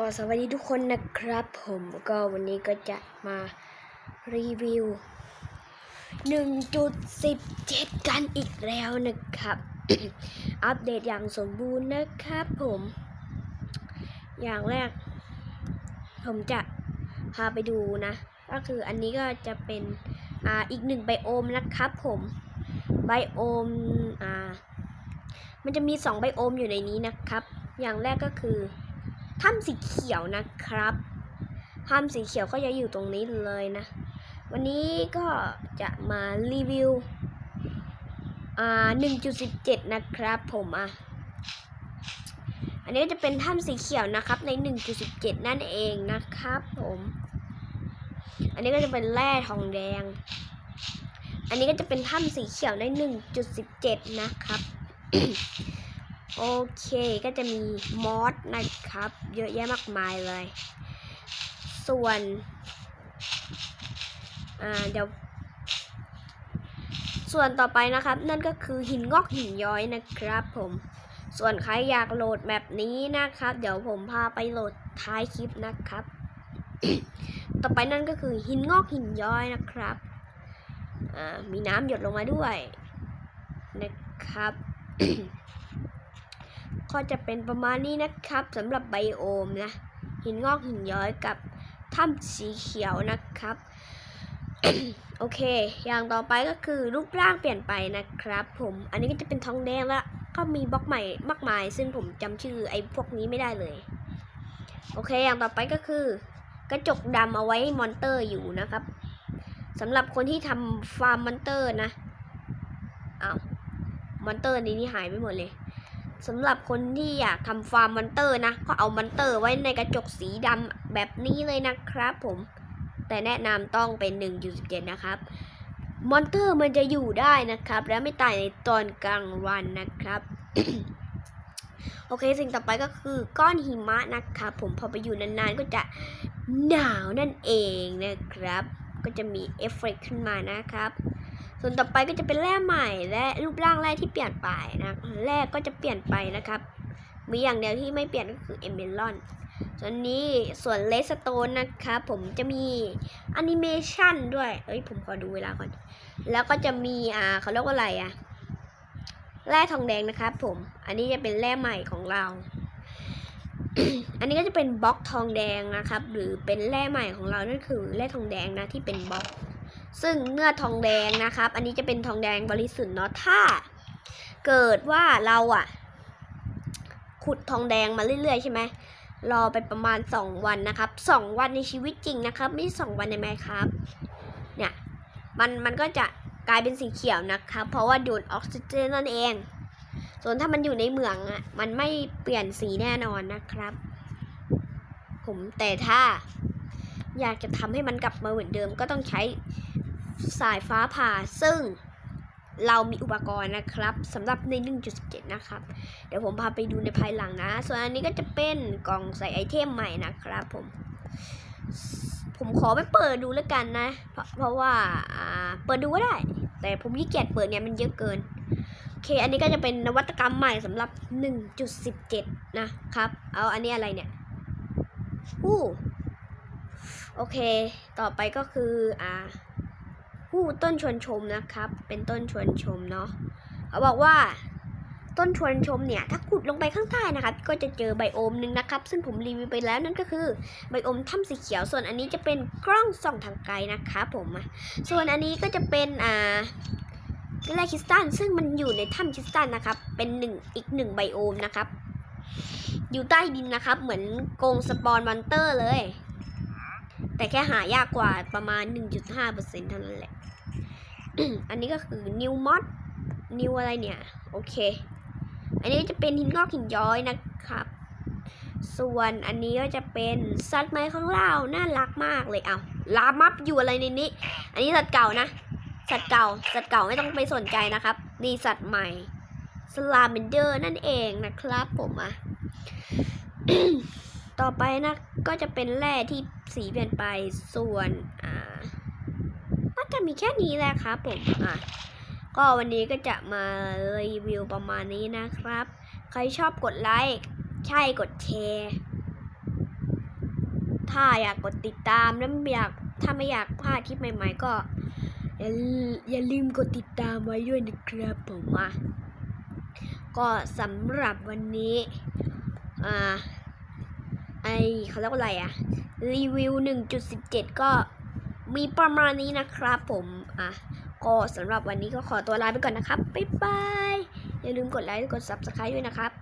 ก็สวัสดีทุกคนนะครับ ผมก็วันนี้ก็จะมารีวิว 1.17 กันอีกแล้วนะครับ อัปเดตอย่างสมบูรณ์นะครับผม อย่างแรก ผมจะพาไปดูนะ ก็คืออันนี้ก็จะเป็นอ่าอีกหนึ่งไบโอมนะครับผมไบโอมอ่ามันจะมีสองไบโอมอยู่ในนี้นะครับ อย่างแรกก็คือ ถ้ำสีเขียวนะครับถ้ำสีเขียวก็จะอยู่ตรงนี้เลยนะ วันนี้ก็จะมารีวิว อ่า 1.17 นะครับผมอะ อันนี้ก็จะเป็นถ้ำสีเขียวนะครับใน 1.17 นั่นเองนะครับผม อันนี้ก็จะเป็นแร่ทองแดง อันนี้ก็จะเป็นถ้ำสีเขียวใน 1.17 นะครับ โอเคก็จะมีมอสนะครับ เยอะแยะมากมายเลย ส่วนเดี๋ยว ส่วนต่อไปนะครับ นั่นก็คือหินงอกหินย้อยนะครับผมส่วนใครอยากโหลดแบบนี้นะครับ เดี๋ยวผมพาไปโหลดท้ายคลิปนะครับ ต่อไปนั่นก็คือหินงอกหินย้อยนะครับมีน้ำหยดลงมาด้วยนะครับ ก็จะเป็นประมาณนี้นะครับสำหรับไบโอมนะ หินงอกหินย้อยกับถ้ำสีเขียวนะครับ โอเค อย่างต่อไปก็คือรูปร่างเปลี่ยนไปนะครับ ผมอันนี้ก็จะเป็นทองแดงและก็มีบล็อกใหม่มากมาย ซึ่งผมจำชื่อไอ้พวกนี้ไม่ได้เลย โอเค อย่างต่อไปก็คือ กระจกดำเอาไว้ให้มอนเตอร์อยู่นะครับสำหรับคนที่ทำฟาร์มมอนเตอร์นะอ้าวมอนเตอร์นี้นี่หายไปหมดเลย สำหรับคนที่อยากทำฟาร์มมอนเตอร์นะ ก็เอามอนเตอร์ไว้ในกระจกสีดำแบบนี้เลยนะครับผม แต่แนะนำต้องเป็น 1.17 นะครับมอนเตอร์มันจะอยู่ได้นะครับ และไม่ตายในตอนกลางวันนะครับ โอเค สิ่งต่อไปก็คือก้อนหิมะนะครับ ผมพอไปอยู่นานๆ ก็จะหนาวนั่นเองนะครับ ก็จะมีเอฟเฟกต์ขึ้นมานะครับ ส่วนต่อไปก็จะเป็นแร่ใหม่และรูปร่างแร่ที่เปลี่ยนไปนะแร่ก็จะเปลี่ยนไปนะครับ มีอย่างเดียวที่ไม่เปลี่ยนก็คือเอเมลอนส่วนนี้ส่วนเลสโตนนะครับผมจะมีแอนิเมชันด้วย เอ้ยผมขอดูเวลาก่อน แล้วก็จะมีอ่าเขาเรียกว่าอะไรอะแร่ทองแดงนะครับผม อันนี้จะเป็นแร่ใหม่ของเรา อันนี้ก็จะเป็นบล็อกทองแดงนะครับ หรือเป็นแร่ใหม่ของเรานั่นคือแร่ทองแดงนะที่เป็นบล็อก ซึ่งเมื่อทองแดงนะครับ อันนี้จะเป็นทองแดงบริสุทธิ์เนาะถ้า เกิดว่าเราอะขุดทองแดงมาเรื่อยๆใช่ไหมรอไปประมาณ 2 วันนะครับ 2 วันในชีวิตจริงนะครับ ไม่สองวันในแมครับ เนี่ยมันมันก็จะกลายเป็นสีเขียวนะครับ เพราะว่าดูดออกซิเจนนั่นเอง ส่วนถ้ามันอยู่ในเหมืองอะมันไม่เปลี่ยนสีแน่นอนนะครับ ผมแต่ถ้า อยากจะทำให้มันกลับมาเหมือนเดิมก็ต้องใช้ สายฟ้าผ่าซึ่งเรามีอุปกรณ์นะครับสำหรับใน 1.17 นะครับ เดี๋ยวผมพาไปดูในภายหลังนะ ส่วนอันนี้ก็จะเป็นกล่องใส่ไอเทมใหม่นะครับผม ผมขอไปเปิดดูแล้วกันนะ เพราะเพราะว่าอ่าเปิดดูก็ได้ แต่ผมขี้เกียจเปิดเนี่ยมันเยอะเกิน โอเค อันนี้ก็จะเป็นนวัตกรรมใหม่สำหรับ 1.17 นะครับ เอาอันนี้อะไรเนี่ยอู้โอเค ต่อไปก็คืออ่า ผู้ต้นชวนชมนะครับ เป็นต้นชวนชมเนาะเขาบอกว่า ต้นชวนชมเนี่ย ถ้าขุดลงไปข้างใต้นะครับ ก็จะเจอไบโอมหนึ่งนะครับ ซึ่งผมรีวิวไปแล้วนั่นก็คือไบโอมถ้ำสีเขียว ส่วนอันนี้จะเป็นกล้องส่องทางไกลนะครับผมส่วนอันนี้ก็จะเป็นอ่าแร่คริสตัลซึ่งมันอยู่ในถ้ำคริสตัลนะครับ เป็นหนึ่งอีกหนึ่งไบโอมนะครับ อยู่ใต้ดินนะครับ เหมือนกรงสปอนมอนเตอร์เลย แต่แค่หายากกว่าประมาณ 1.5%เท่านั้นแหละ อันนี้ก็คือนิวมอดนิวอะไรเนี่ย โอเค อันนี้จะเป็นหินงอกหินย้อยนะครับ ส่วนอันนี้ก็จะเป็นสัตว์ใหม่ของเราน่ารักมากเลยเอาลามับอยู่อะไรในนี้ อันนี้สัตว์เก่านะ สัตว์เก่า สัตว์เก่าไม่ต้องไปสนใจนะครับ นี่สัตว์ใหม่ สลาเมนเดอร์นั่นเองนะครับผมอะต่อไปนะ ก็จะเป็นแร่ที่สีเปลี่ยนไปส่วนอ่าน่าจะมีแค่นี้แหละครับผมอะก็วันนี้ก็จะมารีวิวประมาณนี้นะครับ ใครชอบกดไลค์ใช่กดแชร์ถ้าอยากกดติดตามแล้วไม่อยากถ้าไม่อยากพลาดคลิปใหม่ ๆ ก็อย่าอย่าลืมกดติดตามไว้ด้วยนะครับผมอะก็สำหรับวันนี้อ่า ไอเขาเรียกว่าอะไรอะรีวิว 1.17 ก็มีประมาณนี้นะครับผมอะก็สำหรับวันนี้ก็ขอตัวลาไปก่อนนะครับ บ๊ายบาย อย่าลืมกดไลค์ กด Subscribe ด้วยนะครับ